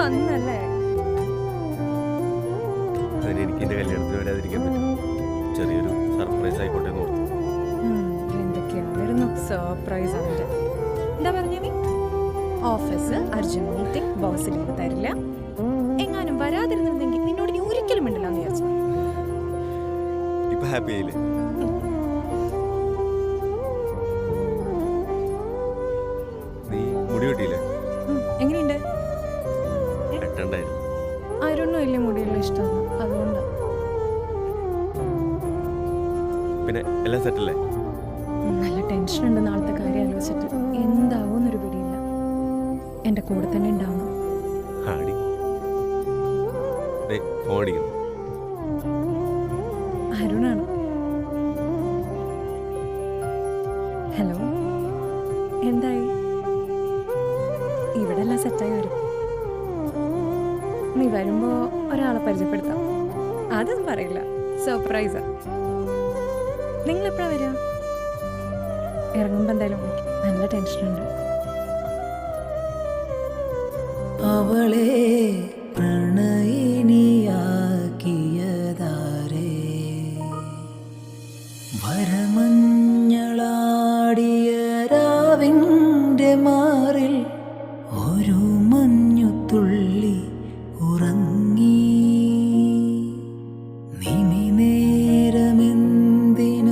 വന്നല്ലേ? അതിന് എനിക്ക് എന്റെ കല്യാണത്തിന് വരാതിരിക്കാൻ പറ്റും. ചെറിയൊരു സർപ്രൈസ് ആയിക്കോട്ടെ എന്ന് ഓർത്തു. എന്തൊക്കെയായിരുന്നു സർപ്രൈസ് എന്താ പറഞ്ഞ നീ? Office urgent meeting boss leave തരില്ല. എങ്ങാനും വരാതിരുന്നിരുന്നെങ്കിൽ നിന്നോട് ഇനി ഒരിക്കലും മിണ്ടില്ല എന്ന് വിചാരിച്ചു. ഇപ്പൊ ഹാപ്പി ആയില്ലേ? നീ മുടി വെട്ടിയില്ലേ? വെട്ടണ്ടായിരുന്നു ആരൊന്നും വലിയ മുടിയുള്ള ഇഷ്ടമാണ്. അതുകൊണ്ടാണ് പിന്നെ എല്ലാം സെറ്റല്ലേ? നല്ല ടെൻഷൻ ഉണ്ട് നാളത്തെ കാര്യം ആലോചിച്ചിട്ട്. എന്താവൂന്നൊരു പിടിയില്ല. എന്റെ കൂടെ തന്നെ ഉണ്ടാവണം. ആടി. ഫോൺ അടിക്കുന്നു. അരുണാണ്. ഹലോ എന്തായി? ഇവിടെ എല്ലാം സെറ്റായി വരും നീ വരുമ്പോ ഒരാളെ പരിചയപ്പെടുത്താം. അതൊന്നും പറയില്ല. സർപ്രൈസാ നിങ്ങൾ എപ്പോഴാ വരിക ഇറങ്ങുമ്പോൾ എന്തായാലും. നല്ല ടെൻഷനുണ്ട് അവളെ പ്രണയിനിയാക്കിയതാരേ? വരമഞ്ഞളാടിയ രാവിന്റെ മാറിൽ ഒരു മഞ്ഞുതുള്ളി 오란